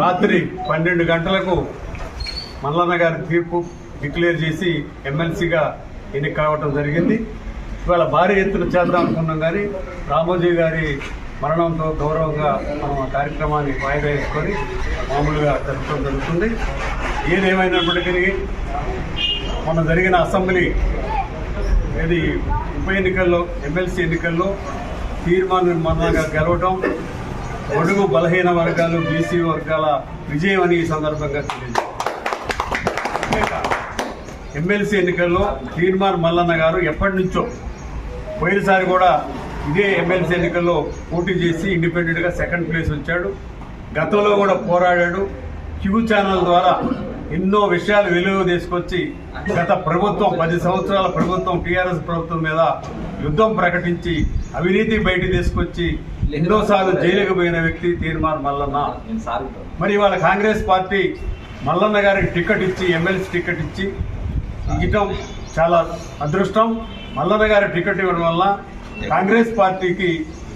రాత్రి పన్నెండు గంటలకు మల్లన్న గారి తీర్పు డిక్లేర్ చేసి ఎమ్మెల్సీగా ఎన్నిక కావటం జరిగింది. ఇవాళ భారీ ఎత్తున చేద్దాం అనుకున్నాం కానీ రామోజీ గారి మరణంతో గౌరవంగా మనం ఆ కార్యక్రమాన్ని వాయిదా వేసుకొని మామూలుగా జరపడం జరుగుతుంది. ఏదేమైనప్పటికీ మొన్న జరిగిన అసెంబ్లీ ఇది ఉప ఎన్నికల్లో ఎమ్మెల్సీ ఎన్నికల్లో తీర్మానం మన్నగా గెలవటం బడుగు బలహీన వర్గాలు బీసీ వర్గాల విజయం అని ఈ సందర్భంగా తెలియజేస్తారు ఎమ్మెల్సీ ఎన్నికల్లో తీర్మాన్ మల్లన్న గారు ఎప్పటి నుంచో పోయినసారి కూడా ఇదే ఎమ్మెల్సీ ఎన్నికల్లో పోటీ చేసి ఇండిపెండెంట్గా సెకండ్ ప్లేస్ వచ్చాడు. గతంలో కూడా పోరాడాడు. క్యూ ఛానల్ ద్వారా ఎన్నో విషయాలు వెలుగు తీసుకొచ్చి గత ప్రభుత్వం పది సంవత్సరాల ప్రభుత్వం టీఆర్ఎస్ ప్రభుత్వం మీద యుద్ధం ప్రకటించి అవినీతి బయట తీసుకొచ్చి ఎన్నోసార్లు జైలుకు పోయిన వ్యక్తి తీర్మాన్ మల్లన్న. మరి ఇవాళ కాంగ్రెస్ పార్టీ మల్లన్న గారికి టికెట్ ఇచ్చి ఎమ్మెల్సీ టికెట్ ఇచ్చి ఇవ్వటం చాలా అదృష్టం. మల్లన్న గారి టికెట్ ఇవ్వడం వల్ల కాంగ్రెస్ పార్టీకి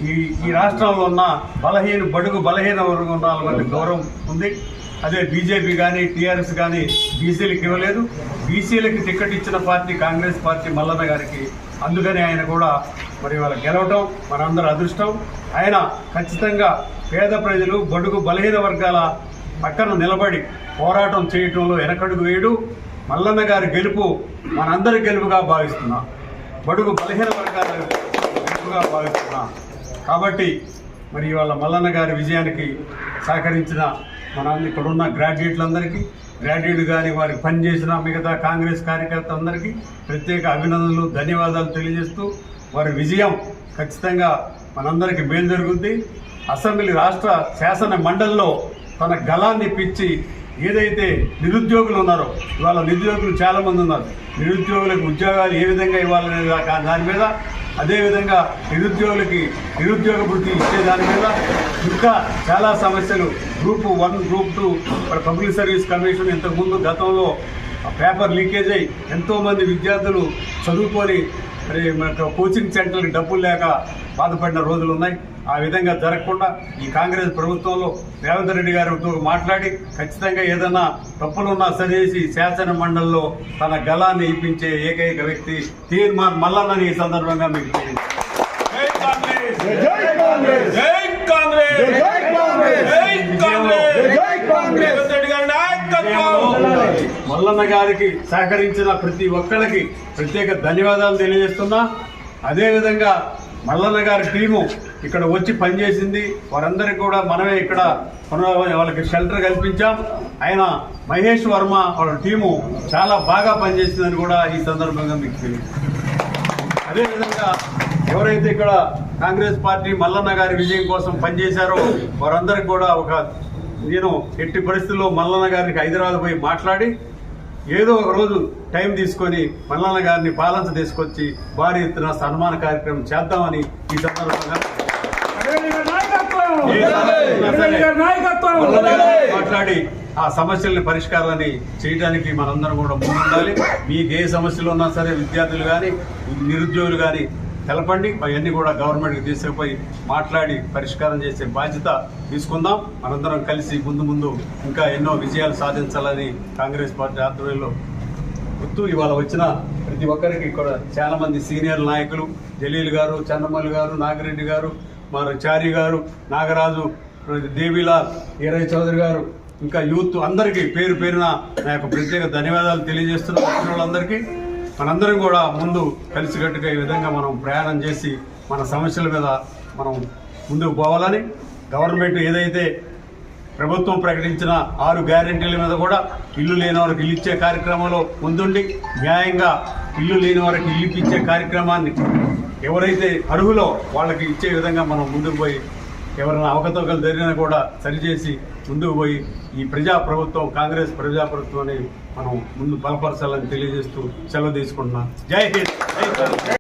ఈ ఈ రాష్ట్రంలో ఉన్న బలహీన బడుగు బలహీన వర్గం మంది గౌరవం ఉంది. అదే బీజేపీ కానీ టీఆర్ఎస్ కానీ బీసీలకు ఇవ్వలేదు. బీసీలకి టికెట్ ఇచ్చిన పార్టీ కాంగ్రెస్ పార్టీ మల్లన్న గారికి. అందుకని ఆయన కూడా మరి వాళ్ళ గెలవటం మనందరి అదృష్టం. ఆయన ఖచ్చితంగా పేద ప్రజలు బడుగు బలహీన వర్గాల పక్కన నిలబడి పోరాటం చేయటంలో వెనకడుగు వేయడు. మల్లన్న గారి గెలుపు మనందరి గెలుపుగా భావిస్తున్నాం. బడుగు బలహీన వర్గాల గెలుపుగా భావిస్తున్నాం. కాబట్టి మరి ఇవాళ మల్లన్న గారి విజయానికి సహకరించిన మన ఇక్కడ ఉన్న గ్రాడ్యుయేట్లందరికీ గ్రాడ్యుయేట్ కానీ వారికి పనిచేసిన మిగతా కాంగ్రెస్ కార్యకర్తలందరికీ ప్రత్యేక అభినందనలు ధన్యవాదాలు తెలియజేస్తూ వారి విజయం ఖచ్చితంగా మనందరికీ మేలు జరుగుద్ది. అసెంబ్లీ రాష్ట్ర శాసన మండలిలో తన గలాన్ని పిచ్చి ఏదైతే నిరుద్యోగులు ఉన్నారో ఇవాళ నిరుద్యోగులు చాలామంది ఉన్నారు. నిరుద్యోగులకు ఉద్యోగాలు ఏ విధంగా ఇవ్వాలనే దాని మీద అదేవిధంగా నిరుద్యోగులకి నిరుద్యోగ వృత్తి ఇచ్చే దాని మీద ఇంకా చాలా సమస్యలు. Group one group two public service commission ఇంతకుముందు గతంలో పేపర్ లీకేజ్ అయి ఎంతోమంది విద్యార్థులు చదువుకొని మరి మనకు కోచింగ్ సెంటర్కి డబ్బులు లేక బాధపడిన రోజులు ఉన్నాయి. ఆ విధంగా జరగకుండా ఈ కాంగ్రెస్ ప్రభుత్వంలో రేవంత్ రెడ్డి గారితో మాట్లాడి ఖచ్చితంగా ఏదైనా తప్పులున్నా సరిచేసి శాసన మండలిలో తన గలాన్ని ఇప్పించే ఏకైక వ్యక్తి తీర్మాన్ మల్లన్నని ఈ సందర్భంగా మీకు తెలియజేస్తున్నాను. జై కాంగ్రెస్ జై కాంగ్రెస్ జై కాంగ్రెస్ జై కాంగ్రెస్ జై కాంగ్రెస్ రేవంత్ రెడ్డి గారి నాయకత్వం మల్లన్న గారికి సహకరించిన ప్రతి ఒక్కరికి ప్రత్యేక ధన్యవాదాలు తెలియజేస్తున్నా. అదేవిధంగా మల్లన్న గారి టీము ఇక్కడ వచ్చి పనిచేసింది. వారందరికీ కూడా మనమే ఇక్కడ వాళ్ళకి షెల్టర్ కల్పించాం. ఆయన మహేష్ వర్మ వాళ్ళ టీము చాలా బాగా పనిచేసిందని కూడా ఈ సందర్భంగా మీకు తెలియదు అదేవిధంగా ఎవరైతే ఇక్కడ కాంగ్రెస్ పార్టీ మల్లన్న గారి విజయం కోసం పనిచేశారో వారందరికీ కూడా ఒక నేను ఎట్టి పరిస్థితుల్లో మల్లన్న గారికి హైదరాబాద్ పోయి మాట్లాడి ఏదో ఒక రోజు టైం తీసుకొని మల్లన్న గారిని పాలన తీసుకొచ్చి భారీ ఎత్తున సన్మాన కార్యక్రమం చేద్దామని ఈ సందర్భంగా మాట్లాడి ఆ సమస్యల్ని పరిష్కారాన్ని చేయడానికి మనందరం కూడా ముందుండాలి. మీకు ఏ సమస్యలు ఉన్నా సరే విద్యార్థులు కానీ నిరుద్యోగులు కానీ తెలపండి. అవన్నీ కూడా గవర్నమెంట్కి తీసుకుపోయి మాట్లాడి పరిష్కారం చేసే బాధ్యత తీసుకుందాం. మనందరం కలిసి ముందు ముందు ఇంకా ఎన్నో విజయాలు సాధించాలని కాంగ్రెస్ పార్టీ ఆధ్వర్యంలో గుర్తు ఇవాళ వచ్చిన ప్రతి ఒక్కరికి కూడా చాలా మంది సీనియర్ నాయకులు జలీల్ గారు చంద్రమల్లి గారు నాగిరెడ్డి గారు మరి చారి గారు నాగరాజు దేవిలాల్ ఈరయ్య చౌదరి గారు ఇంకా యూత్ అందరికీ పేరు పేరున నా యొక్క ప్రత్యేక ధన్యవాదాలు తెలియజేస్తున్న వాళ్ళందరికీ మనందరం కూడా ముందు కలిసికట్టుగా ఈ విధంగా మనం ప్రయాణం చేసి మన సమస్యల మీద మనం ముందుకు పోవాలని గవర్నమెంట్ ఏదైతే ప్రభుత్వం ప్రకటించిన ఆరు గ్యారెంటీల మీద కూడా ఇల్లు లేని వారికి ఇల్లు ఇచ్చే కార్యక్రమంలో ముందుండి న్యాయంగా ఇల్లు లేని వారికి ఇల్లు ఇచ్చే కార్యక్రమాన్ని ఎవరైతే అర్హులో వాళ్ళకి ఇచ్చే విధంగా మనం ముందుకు పోయి ఎవరైనా అవకతవకలు జరిగినా కూడా సరిచేసి ముందుకు పోయి ఈ ప్రజా ప్రభుత్వం కాంగ్రెస్ ప్రజా ప్రభుత్వాన్ని మనం ముందు బలపరచాలని తెలియజేస్తూ సెలవు తీసుకుంటున్నాం. జై హింద్!